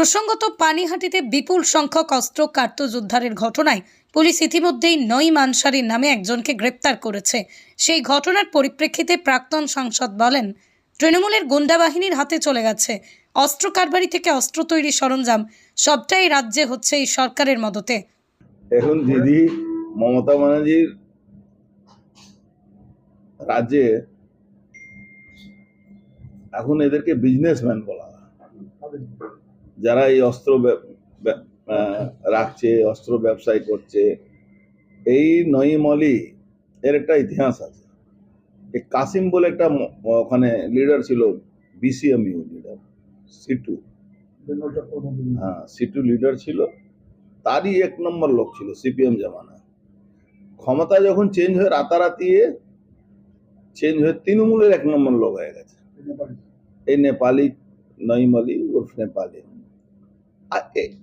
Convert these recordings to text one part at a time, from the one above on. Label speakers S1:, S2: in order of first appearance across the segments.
S1: প্রসঙ্গত পানিহাটিতে বিপুল সংখ্যক অস্ত্র কার্তুজ উদ্ধারের ঘটনায় পুলিশ ইতিমধ্যেই নই মানসারির নামে একজনকে গ্রেপ্তার করেছে। সেই ঘটনার পরিপ্রেক্ষিতে প্রাক্তন সাংসদ বলেন, তৃণমূলের গুন্ডা বাহিনীর হাতে চলে গেছে। অস্ত্র কারবারি থেকে অস্ত্র তৈরি সরঞ্জাম সবটাই রাজ্যে হচ্ছে এই সরকারের মদতে।
S2: এখন দিদি মমতা ব্যানার্জির রাজ্যে এখন এদেরকে বিজনেসম্যান বলা যারা এই অস্ত্র রাখছে, অস্ত্র ব্যবসায় করছে, এই নঈম আলী এর একটা ইতিহাস আছে। এই কাসিম বলে একটা ওখানে লিডার ছিল বিসিএমইউ লিডার সিটু। হ্যাঁ সিটু লিডার ছিল, তারই এক নম্বর লোক ছিল সিপিএম জামানা। ক্ষমতা যখন চেঞ্জ হয়ে রাতারাতি চেঞ্জ হয়ে তৃণমূলের এক নম্বর লোক হয়ে গেছে। এই নেপালি, নঈম আলী উর্ফ নেপালি।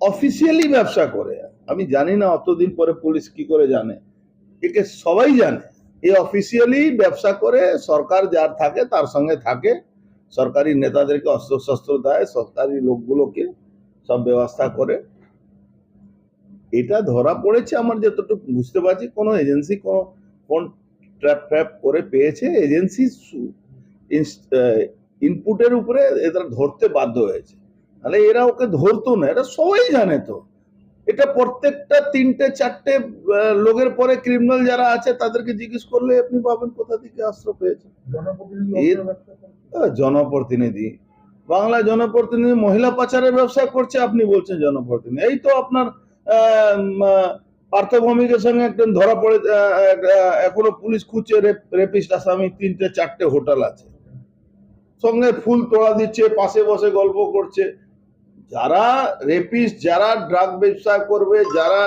S2: অফিসিয়ালি ব্যবসা করে। আমি জানি না অতদিন পরে পুলিশ কি করে জানে। একে সবাই জানে। এই অফিসিয়ালি ব্যবসা করে, সরকার যার থাকে তার সঙ্গে থাকে। সরকারি নেতাদেরকে অস্ত্র শস্ত্র দেয়, সরকারি লোকগুলোকে সব ব্যবস্থা করে। এটা ধরা পড়েছে আমার যতটুকু বুঝতে পারছি। কোনো এজেন্সি কোনো কোন ট্র্যাপ ফ্র্যাপ করে পেয়েছে। এজেন্সি ইনপুটের উপরে এরা ধরতে বাধ্য হয়েছে। তাহলে এরা ওকে ধরতো না এটা সবাই জানে তো। এটা প্রত্যেকটা তিনটে চারটে লোকের পরে ক্রিমিনাল যারা আছে তাদেরকে জিজ্ঞেস করলে আপনি পাবেন কোথা থেকে আশ্রয় পেয়েছে জনপ্রতিনিধি বাংলা জনপ্রতিনিধি। মহিলা পাচারের ব্যবসা করছে আপনি বলছেন জনপ্রতিনিধি। এই তো আপনার পার্থভূমিকের সঙ্গে একজন ধরা পড়ে এখনও পুলিশ খুঁজছে রেপিস্ট আসামি তিনটে চারটে হোটেল আছে। সঙ্গে ফুল তোড়া দিচ্ছে পাশে বসে গল্প করছে। যারা রেপিস্ট যারা ড্রাগ ব্যবসা করবে যারা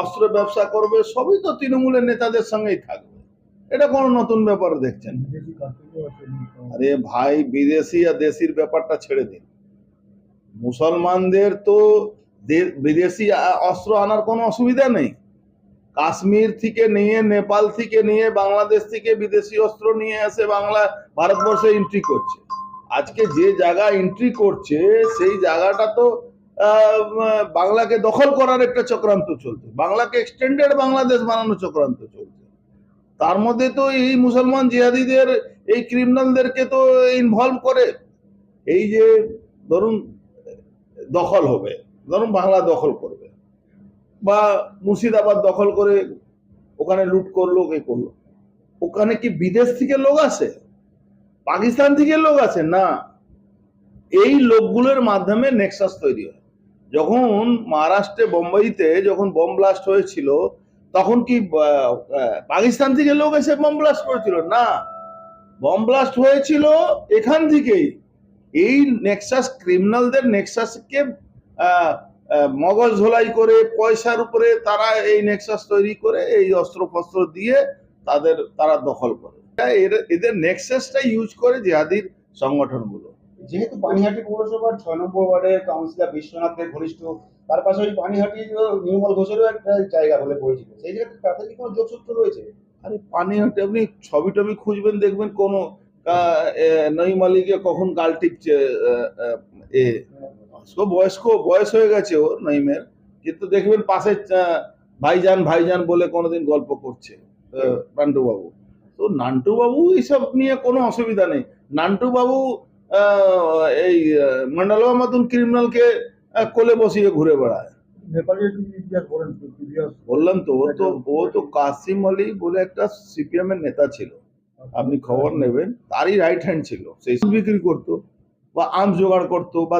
S2: অস্ত্র ব্যবসা করবে সবই তো তৃণমূলের নেতাদের সঙ্গেই থাকবে। এটা কোনো নতুন ব্যাপার দেখছেন আরে ভাই বিদেশি আর দেশির ব্যাপারটা ছেড়ে দিন। মুসলমানদের তো বিদেশি অস্ত্র আনার কোনো অসুবিধা নেই। কাশ্মীর থেকে নিয়ে নেপাল থেকে নিয়ে বাংলাদেশ থেকে বিদেশি অস্ত্র নিয়ে এসে বাংলা ভারতবর্ষে এন্ট্রি করছে। আজকে যে জায়গা এন্ট্রি করছে, সেই জায়গাটা তো বাংলাকে দখল করার একটা চক্রান্ত চলছে। বাংলাকে এক্সটেন্ডেড বাংলাদেশ বানানো চক্রান্ত চলছে। তার মধ্যে তো এই মুসলমান জিহাদিদের, এই ক্রিমিনালদেরকে তো ইনভলভ করে। এই যে, ধরুন, দখল হবে, ধরুন বাংলা দখল করবে। বা মুর্শিদাবাদ দখল করে ওখানে লুট করল কে করল। ওখানে কি বিদেশ থেকে লোক আসে? পাকিস্তান থেকে লোক আছে না। এই লোকগুলোর মাধ্যমে নেক্সাস তৈরি হয়। যখন মহারাষ্ট্রে, বোম্বাইতে যখন বোম ব্লাস্ট হয়েছিল, তখন কি পাকিস্তান থেকে লোক এসে বোম ব্লাস্ট করেছিল? না। বোম ব্লাস্ট হয়েছিল এখান থেকেই। এই নেক্সাস ক্রিমিনালদের নেক্সাসকে মগজ ধোলাই করে, পয়সার উপরে তারা এই নেক্সাস তৈরি করে, এই অস্ত্র দিয়ে তাদের তারা দখল করে। এদের নেক্সাসটা ইউজ করে জিহাদির সংগঠনগুলো।
S3: যেহেতু পানিহাটি পৌরসভার ছয় নম্বর ওয়ার্ডের কাউন্সিলর বিশ্বনাথের ঘনিষ্ঠ তার পাশাপাশি পানিহাটি নির্মল ঘোষেরও একটা জায়গা বলে পরিচিত। সেই জায়গায় তাদের কি কোনো যোগসূত্র রয়েছে?
S2: আরে পানি হাঁটে আপনি ছবি টবি খুঁজবেন দেখবেন কোনো এ, আলীকে কখন গাল টিপছে এ বয়স্ক বয়স হয়ে গেছে ও নঈমের কিন্তু দেখবেন পাশে ভাইজান ভাইজান বলে কোনোদিন গল্প করছে। আহ, নান্টু বাবু তো নান্টু বাবু এইসব নিয়ে কোনো অসুবিধা নেই। নান্টু বাবু এই মন্ডলবা মতন ক্রিমিনালকে কোলে বসিয়ে ঘুরে বেড়ায়। বললাম তো ও তো ও তো কাসিম আলী বলে একটা সিপিএম এর নেতা ছিল। আপনি খবর নেবেন তারই রাইট হ্যান্ড ছিল। সেই বিক্রি করতো বা আম জোগাড় করতো বা